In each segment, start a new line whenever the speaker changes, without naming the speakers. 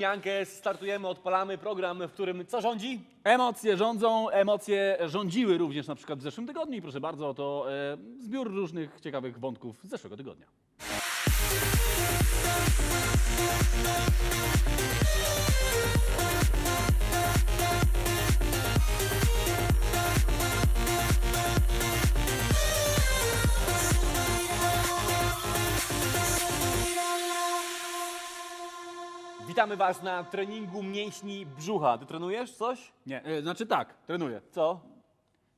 Jankes, startujemy, odpalamy program, w którym co rządzi?
Emocje rządzą, emocje rządziły również na przykład w zeszłym tygodniu i proszę bardzo, to e, zbiór różnych ciekawych wątków z zeszłego tygodnia.
Witamy Was na treningu mięśni brzucha. Ty trenujesz coś?
Nie, e, znaczy tak, trenuję.
Co?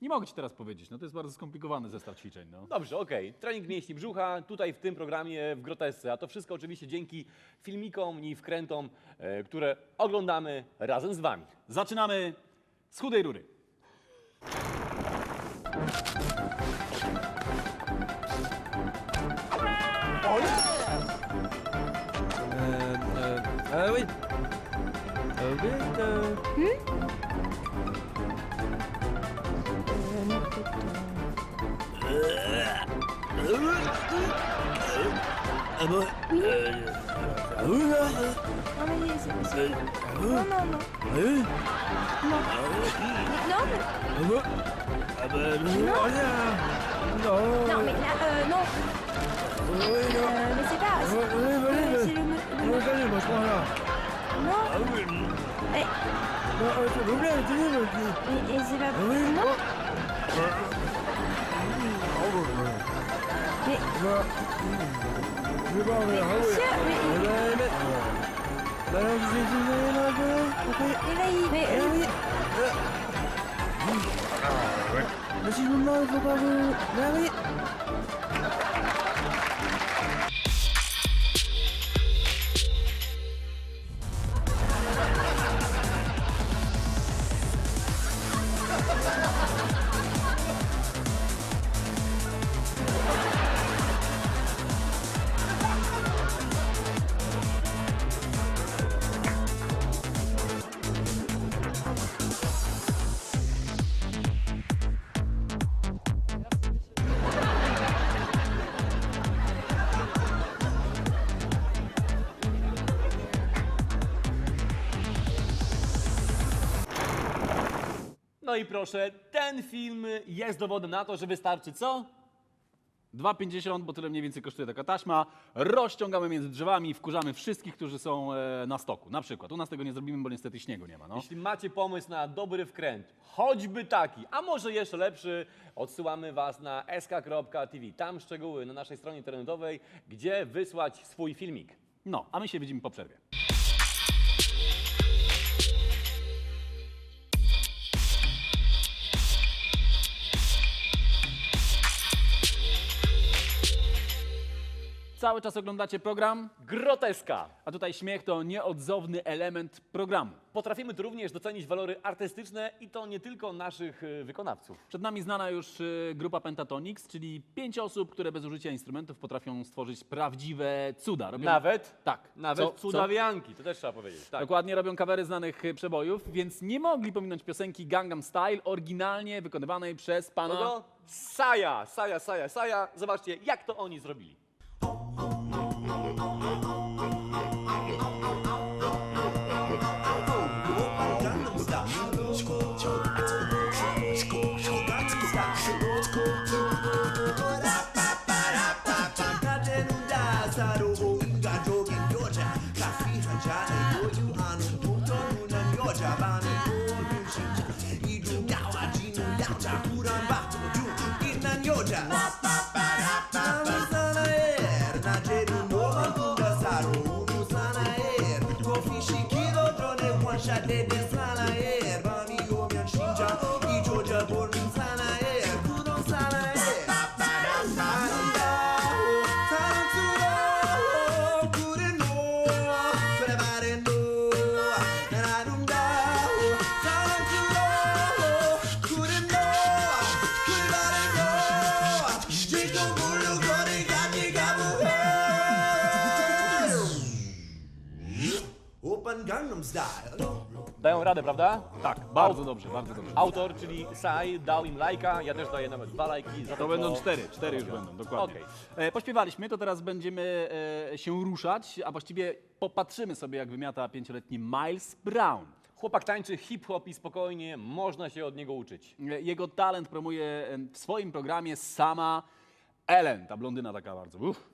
Nie mogę ci teraz powiedzieć, no to jest bardzo skomplikowany zestaw ćwiczeń. No.
Dobrze, okej. Trening mięśni brzucha tutaj w tym programie w Grotesce. A to wszystko oczywiście dzięki filmikom i wkrętom, e, które oglądamy razem z Wami.
Zaczynamy z chudej rury.
Ah oui, euh, Ah bon euh, Ah oui,
Non c'est- Non, non, non.
Ah oui
Non, mais...
Ah bon Ah bah non, rien Non
Non, mais là, euh, non.
Oui, non
Euh, mais c'est pas...
Oui, oui,
euh,
allez,
c'est le... me-
allez,
le-
allez, moi je prends là
non
Mais...
Et, et c'est pas
possible
Non Mais...
Mais
monsieur, mais...
Mais...
Mais
si je vous demande, il faut pas vous... Mais oui Thank you.
No i proszę, ten film jest dowodem na to, że wystarczy co?
2,50, bo tyle mniej więcej kosztuje taka taśma. Rozciągamy między drzewami, wkurzamy wszystkich, którzy są e, na stoku. Na przykład. U nas tego nie zrobimy, bo niestety śniegu nie ma. No.
Jeśli macie pomysł na dobry wkręt, choćby taki, a może jeszcze lepszy, odsyłamy Was na sk.tv. Tam szczegóły na naszej stronie internetowej, gdzie wysłać swój filmik.
no, a my się widzimy po przerwie. Cały czas oglądacie program,
Groteska!
a tutaj śmiech to nieodzowny element programu.
Potrafimy tu również docenić walory artystyczne i to nie tylko naszych y, wykonawców.
Przed nami znana już y, grupa Pentatonix, czyli pięć osób, które bez użycia instrumentów potrafią stworzyć prawdziwe cuda. Robią...
Nawet?
Tak.
Nawet
Co-
cudawianki, to też trzeba powiedzieć. Tak.
Dokładnie robią kawery znanych y, przebojów, więc nie mogli pominąć piosenki Gangnam Style, oryginalnie wykonywanej przez pana...
Kogo? Saja, Saja, Saja, Saja. Zobaczcie, jak to oni zrobili.
Vegas.
Dają radę, prawda?
Tak, bardzo dobrze, bardzo dobrze.
Autor, czyli Sai, dał im lajka, ja też daję nawet dwa lajki. Za
To będą cztery, cztery już będą, dokładnie.
Okej.
E, pośpiewaliśmy, to teraz będziemy e, się ruszać, a właściwie popatrzymy sobie, jak wymiata pięcioletni Miles Brown.
Chłopak tańczy hip-hop i spokojnie, można się od niego uczyć.
E, Jego talent promuje e, w swoim programie sama Ellen, ta blondyna taka bardzo. Uff.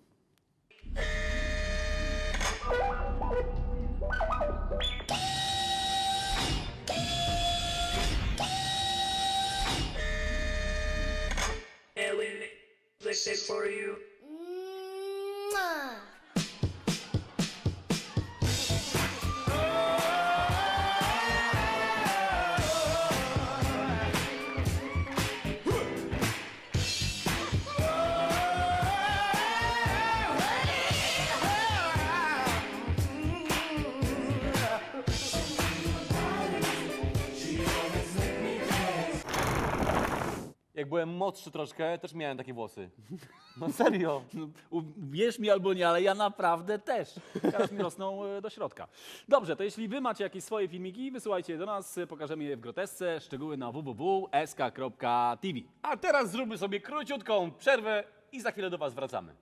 for you.
Jak byłem młodszy troszkę, też miałem takie włosy. No serio.
No, Wierz mi albo nie, ale ja naprawdę też. Teraz mi rosną e, do środka. Dobrze, to jeśli wy macie jakieś swoje filmiki, wysyłajcie je do nas, pokażemy je w grotesce. Szczegóły na www.sk.tv.
A teraz zróbmy sobie króciutką przerwę i za chwilę do Was wracamy.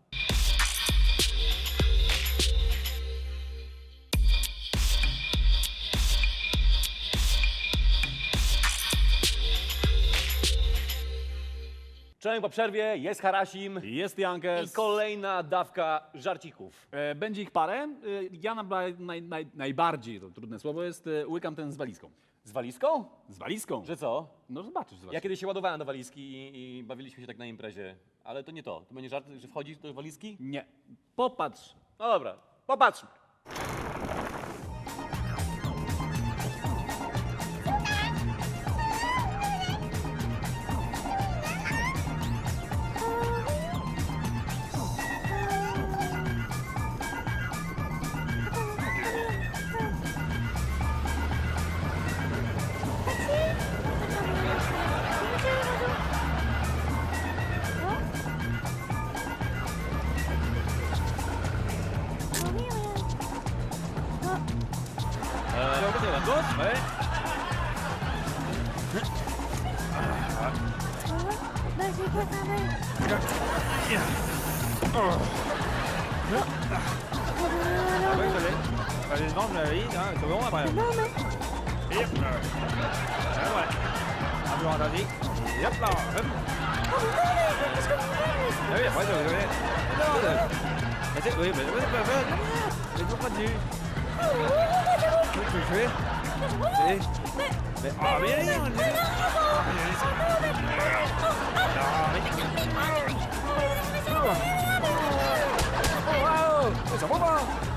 Czołem po przerwie, jest Harasim
Jest
i
Jankes.
kolejna dawka żarcików.
E, Będzie ich parę. E, Ja na, naj, naj, najbardziej, to trudne słowo jest, e, łykam ten z walizką.
Z walizką?
Z walizką?
Że co?
No zobaczysz, zobaczysz.
Ja kiedyś się ładowałem do walizki i, i bawiliśmy się tak na imprezie, ale to nie to. To będzie żart, że wchodzi do walizki?
Nie. Popatrz.
No dobra, popatrzmy.
Ah ouais.
Allez, non, je l'avais dit, hein, c'est bon après.
Non, non.
Et hop. Ah ouais. Un peu entendu. Hop là. Hop. Ah oui, après, je l'ai. Non, non. Mais c'est, oui, mais c'est pas vrai. Mais non, pas de Qu'est-ce que je fais Mais. Mais. Oh, mais allez, non, non. Non, mais. 와우. 와우. 저거 봐.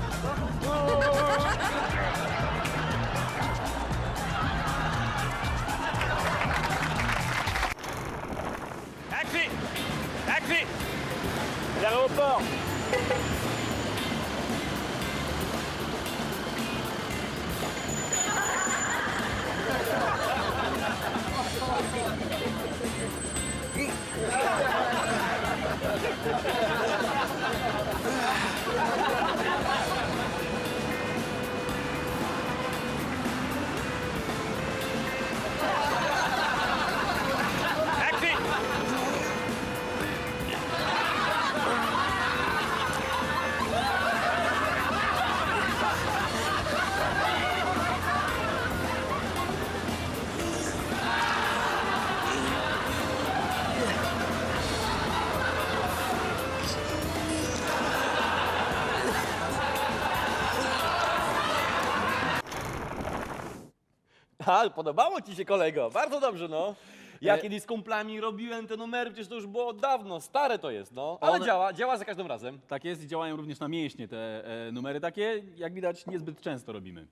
A, podobało ci się kolego, bardzo dobrze no. Ja
E-
kiedyś z kumplami robiłem te numery, przecież to już było dawno, stare to jest no. Ale
One-
działa, działa za każdym razem.
Tak jest i działają również na mięśnie te e, numery takie. Jak widać, niezbyt często robimy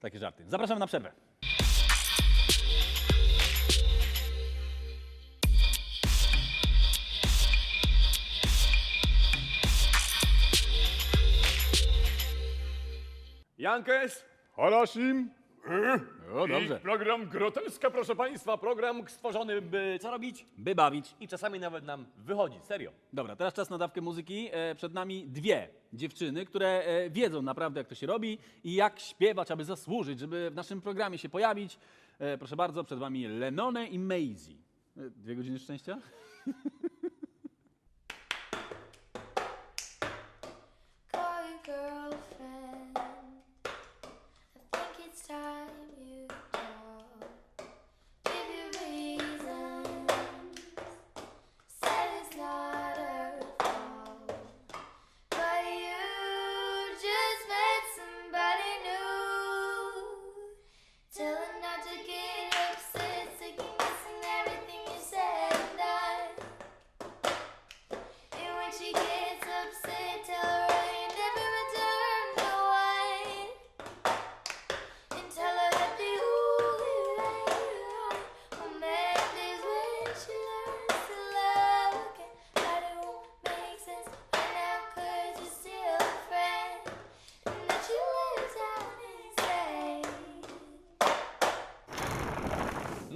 takie żarty. Zapraszamy na przerwę.
Jankes,
Harasim, O, dobrze.
I program Groteska, proszę Państwa, program stworzony, by co robić?
By bawić.
I czasami nawet nam wychodzi, serio.
Dobra, teraz czas na dawkę muzyki. E, przed nami dwie dziewczyny, które e, wiedzą naprawdę, jak to się robi i jak śpiewać, aby zasłużyć, żeby w naszym programie się pojawić. E, proszę bardzo, przed wami Lenone i Maisie. E, dwie godziny szczęścia?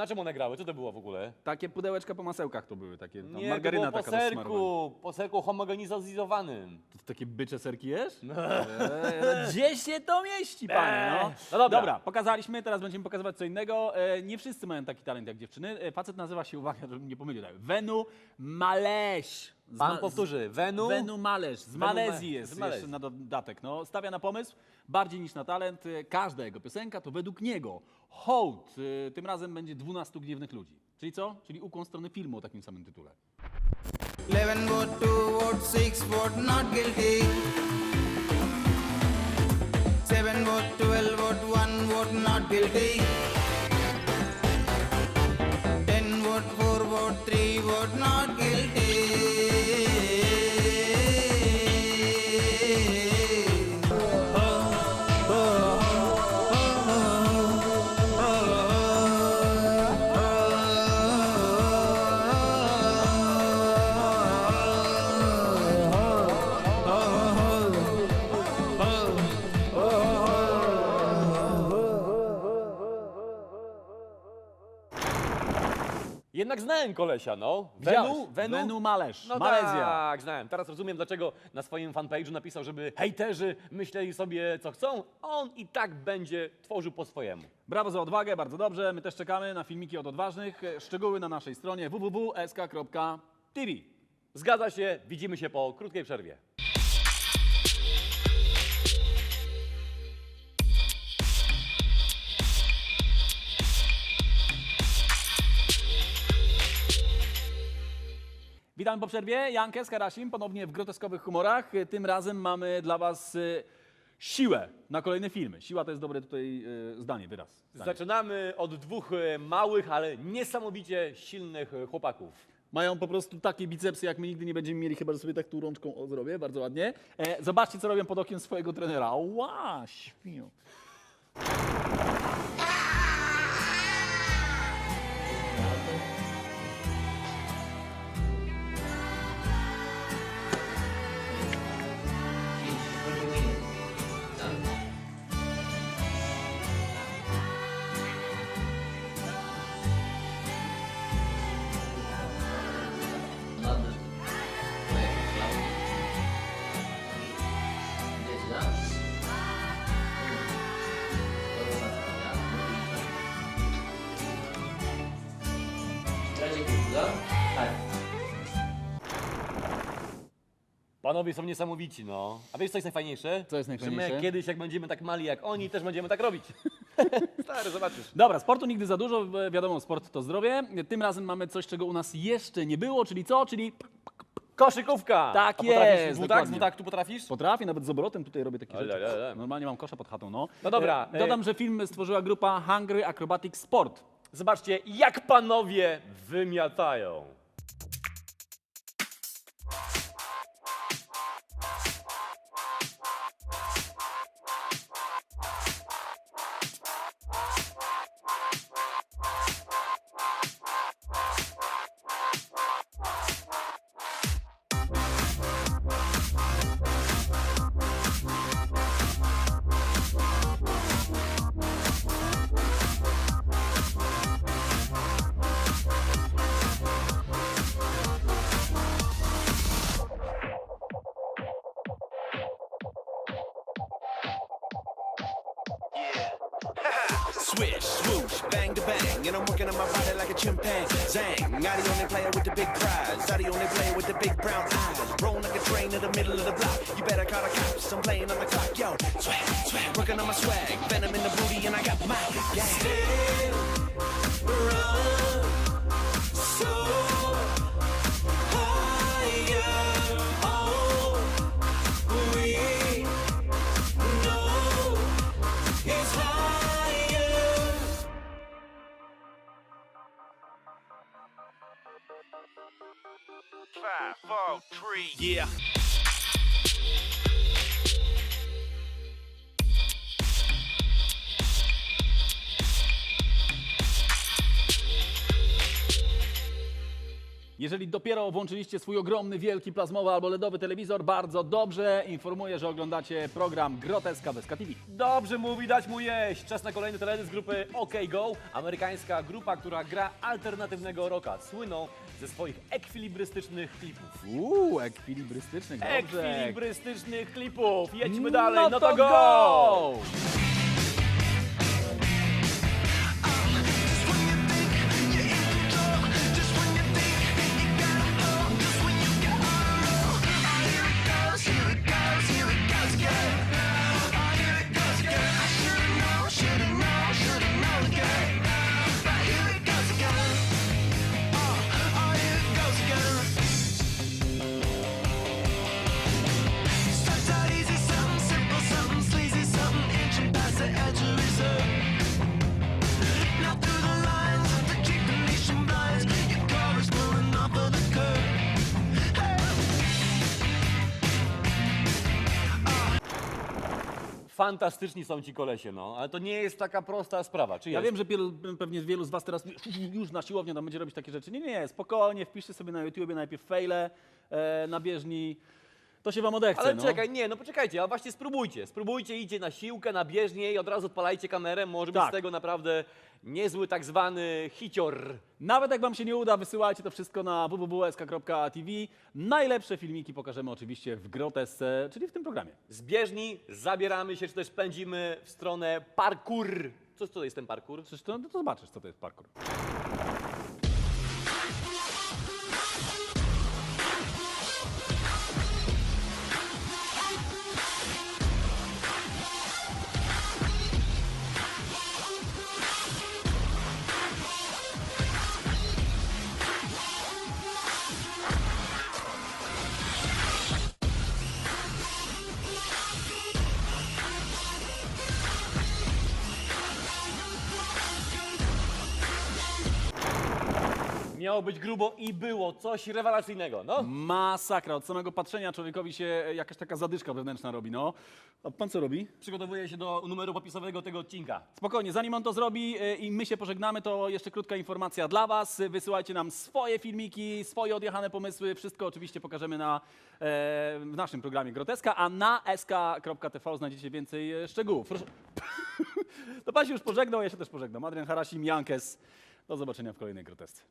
Na czym one grały? Co to było w ogóle?
Takie pudełeczka po masełkach to były, takie tam margaryna
to było po
taka do smarowania.
serku, po serku homogenizowanym.
To takie bycze serki jesz? Eee, gdzie się to mieści, panie? No,
Eee, no dobra.
dobra, pokazaliśmy, teraz będziemy pokazywać co innego. E, nie wszyscy mają taki talent jak dziewczyny. E, facet nazywa się, uwaga, żebym nie pomylił, tak, Wenu Maleś. Z
Pan
Ma-
powtórzy, Wenu?
Wenu Malesz, z Malezji
Ma-
jest
z Malezji.
jeszcze na dodatek. No, stawia na pomysł bardziej niż na talent. E, Każda jego piosenka to według niego hołd. E, Tym razem będzie 12 gniewnych ludzi. Czyli co? Czyli ukłon strony filmu o takim samym tytule.
11 vote, 2 vote, 6 vote, not guilty. 7 vote, 12 vote, 1 vote, not guilty.
Jednak znałem kolesia, no.
Widziałeś?
Wenu? Wenu?
Wenu Malesz,
No
Malezja.
tak, znałem. Teraz rozumiem, dlaczego na swoim fanpage'u napisał, żeby hejterzy myśleli sobie, co chcą, a on i tak będzie tworzył po swojemu.
Brawo za odwagę, bardzo dobrze. My też czekamy na filmiki od odważnych. Szczegóły na naszej stronie www.sk.tv.
Zgadza się, widzimy się po krótkiej przerwie.
Witamy po przerwie. Jankę z Karasim, ponownie w groteskowych humorach. Tym razem mamy dla Was e, siłę na kolejne filmy. Siła to jest dobre tutaj e, zdanie, wyraz. Zdanie.
Zaczynamy od dwóch e, małych, ale niesamowicie silnych chłopaków.
Mają po prostu takie bicepsy, jak my nigdy nie będziemy mieli, chyba że sobie tak tu rączką o, zrobię, bardzo ładnie. E, zobaczcie, co robią pod okiem swojego trenera. Ła, śpią.
Panowie są niesamowici, no. A wiesz, co jest najfajniejsze?
Co jest
Że
najfajniejsze?
my kiedyś, jak będziemy tak mali jak oni, też będziemy tak robić. Stary, zobaczysz.
Dobra, sportu nigdy za dużo, e, wiadomo, sport to zdrowie. Tym razem mamy coś, czego u nas jeszcze nie było, czyli co? Czyli
Koszykówka!
Tak
A potrafisz
jest,
Z dwutak, z
dokładnie.
dwutak tu potrafisz?
potrafię, nawet z obrotem tutaj robię takie
Ale,
rzeczy.
ale, ale.
Normalnie mam kosza pod chatą, no.
No dobra,
E, Dodam, że film stworzyła grupa Hungry Acrobatic Sport.
Zobaczcie, jak panowie wymiatają.
Swish, swoosh, bang to bang, and I'm working on my body like a chimpanzee. Zang, I the only player with the big prize. I the only player with the big brown eyes. Rolling like a train in the middle of the block. You better call the cops. I'm playing on the clock, yo. Swag, swag, working on my swag. Venom in the booty, and I got my gang. Five, yeah.
Jeżeli dopiero włączyliście swój ogromny, wielki, plazmowy albo LEDowy telewizor, bardzo dobrze informuję, że oglądacie program Groteska bez TV.
Dobrze mówi, dać mu jeść. Czas na kolejny teledysk grupy OK Go. Amerykańska grupa, która gra alternatywnego rocka. Słyną ze swoich ekwilibrystycznych klipów.
Uuu, ekwilibrystyczny, dobrze.
Ekwilibrystycznych klipów. Jedźmy dalej,
no,
no,
to
go!
go!
Fantastyczni są ci kolesie, no, ale to nie jest taka prosta sprawa. Czy
Ja
jest?
wiem, że wielu, pewnie wielu z was teraz już na siłownię tam będzie robić takie rzeczy. Nie, nie, spokojnie, wpiszcie sobie na YouTubie najpierw fejle e, na bieżni. To się wam odechce,
Ale
no.
czekaj, nie, no poczekajcie, a właśnie spróbujcie. Spróbujcie, idźcie na siłkę, na bieżnię i od razu odpalajcie kamerę. Może być
Tak.
z tego naprawdę niezły tak zwany hicior.
Nawet jak wam się nie uda, wysyłajcie to wszystko na www.sk.tv. Najlepsze filmiki pokażemy oczywiście w Grotesce, czyli w tym programie.
Z bieżni zabieramy się, czy też pędzimy w stronę parkour. Co to jest ten parkour?
Przecież to, no to zobaczysz, co to jest parkour.
Miało być grubo i było coś rewelacyjnego, no.
Masakra, od samego patrzenia człowiekowi się jakaś taka zadyszka wewnętrzna robi, no. A pan co robi?
Przygotowuję się do numeru popisowego tego odcinka.
Spokojnie, zanim on to zrobi y, i my się pożegnamy, to jeszcze krótka informacja dla Was. Wysyłajcie nam swoje filmiki, swoje odjechane pomysły. Wszystko oczywiście pokażemy na, e, w naszym programie Groteska, a na sk.tv znajdziecie więcej e, szczegółów. Proszę. to Pan się już pożegnał, ja się też pożegnam. Adrian Harasim, Jankes. Do zobaczenia w kolejnej Grotesce.